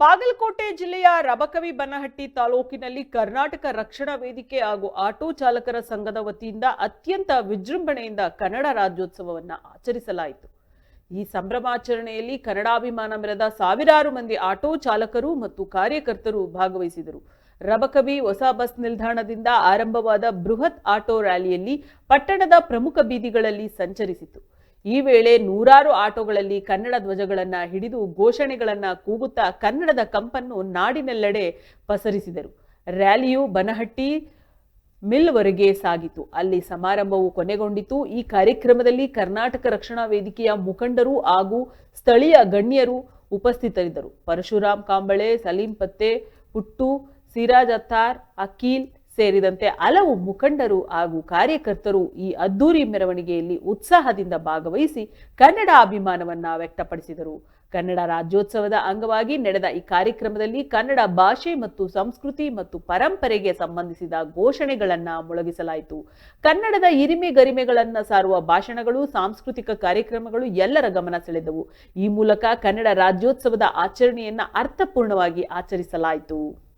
ಬಾಗಲಕೋಟೆ ಜಿಲ್ಲೆಯ ರಬಕವಿ ಬನಹಟ್ಟಿ ತಾಲೂಕಿನಲ್ಲಿ ಕರ್ನಾಟಕ ರಕ್ಷಣಾ ವೇದಿಕೆ ಹಾಗೂ ಆಟೋ ಚಾಲಕರ ಸಂಘದ ವತಿಯಿಂದ ಅತ್ಯಂತ ವಿಜೃಂಭಣೆಯಿಂದ ಕನ್ನಡ ರಾಜ್ಯೋತ್ಸವವನ್ನು ಆಚರಿಸಲಾಯಿತು. ಈ ಸಂಭ್ರಮಾಚರಣೆಯಲ್ಲಿ ಕನ್ನಡಾಭಿಮಾನ ಮೆರೆದ ಸಾವಿರಾರು ಮಂದಿ ಆಟೋ ಚಾಲಕರು ಮತ್ತು ಕಾರ್ಯಕರ್ತರು ಭಾಗವಹಿಸಿದರು. ರಬಕವಿ ಹೊಸ ಬಸ್ ನಿಲ್ದಾಣದಿಂದ ಆರಂಭವಾದ ಬೃಹತ್ ಆಟೋ ರ್ಯಾಲಿಯಲ್ಲಿ ಪಟ್ಟಣದ ಪ್ರಮುಖ ಬೀದಿಗಳಲ್ಲಿ ಸಂಚರಿಸಿತು. ಈ ವೇಳೆ ನೂರಾರು ಆಟೋಗಳಲ್ಲಿ ಕನ್ನಡ ಧ್ವಜಗಳನ್ನು ಹಿಡಿದು ಘೋಷಣೆಗಳನ್ನು ಕೂಗುತ್ತಾ ಕನ್ನಡದ ಕಂಪನ್ನು ನಾಡಿನೆಲ್ಲೆಡೆ ಪಸರಿಸಿದರು. ರ್ಯಾಲಿಯು ಬನಹಟ್ಟಿ ಮಿಲ್ವರೆಗೆ ಸಾಗಿತು. ಅಲ್ಲಿ ಸಮಾರಂಭವು ಕೊನೆಗೊಂಡಿತು. ಈ ಕಾರ್ಯಕ್ರಮದಲ್ಲಿ ಕರ್ನಾಟಕ ರಕ್ಷಣಾ ವೇದಿಕೆಯ ಮುಖಂಡರು ಹಾಗೂ ಸ್ಥಳೀಯ ಗಣ್ಯರು ಉಪಸ್ಥಿತರಿದ್ದರು. ಪರಶುರಾಮ್ ಕಾಂಬಳೆ, ಸಲೀಂ ಪತ್ತೆ, ಪುಟ್ಟು, ಸಿರಾಜ್ ಅತ್ತಾರ್ ಅಕೀಲ್ ಸೇರಿದಂತೆ ಹಲವು ಮುಖಂಡರು ಹಾಗೂ ಕಾರ್ಯಕರ್ತರು ಈ ಅದ್ಧೂರಿ ಮೆರವಣಿಗೆಯಲ್ಲಿ ಉತ್ಸಾಹದಿಂದ ಭಾಗವಹಿಸಿ ಕನ್ನಡ ಅಭಿಮಾನವನ್ನು ವ್ಯಕ್ತಪಡಿಸಿದರು. ಕನ್ನಡ ರಾಜ್ಯೋತ್ಸವದ ಅಂಗವಾಗಿ ನಡೆದ ಈ ಕಾರ್ಯಕ್ರಮದಲ್ಲಿ ಕನ್ನಡ ಭಾಷೆ ಮತ್ತು ಸಂಸ್ಕೃತಿ ಮತ್ತು ಪರಂಪರೆಗೆ ಸಂಬಂಧಿಸಿದ ಘೋಷಣೆಗಳನ್ನ ಮೊಳಗಿಸಲಾಯಿತು. ಕನ್ನಡದ ಹಿರಿಮೆ ಗರಿಮೆಗಳನ್ನ ಸಾರುವ ಭಾಷಣಗಳು, ಸಾಂಸ್ಕೃತಿಕ ಕಾರ್ಯಕ್ರಮಗಳು ಎಲ್ಲರ ಗಮನ ಸೆಳೆದವು. ಈ ಮೂಲಕ ಕನ್ನಡ ರಾಜ್ಯೋತ್ಸವದ ಆಚರಣೆಯನ್ನ ಅರ್ಥಪೂರ್ಣವಾಗಿ ಆಚರಿಸಲಾಯಿತು.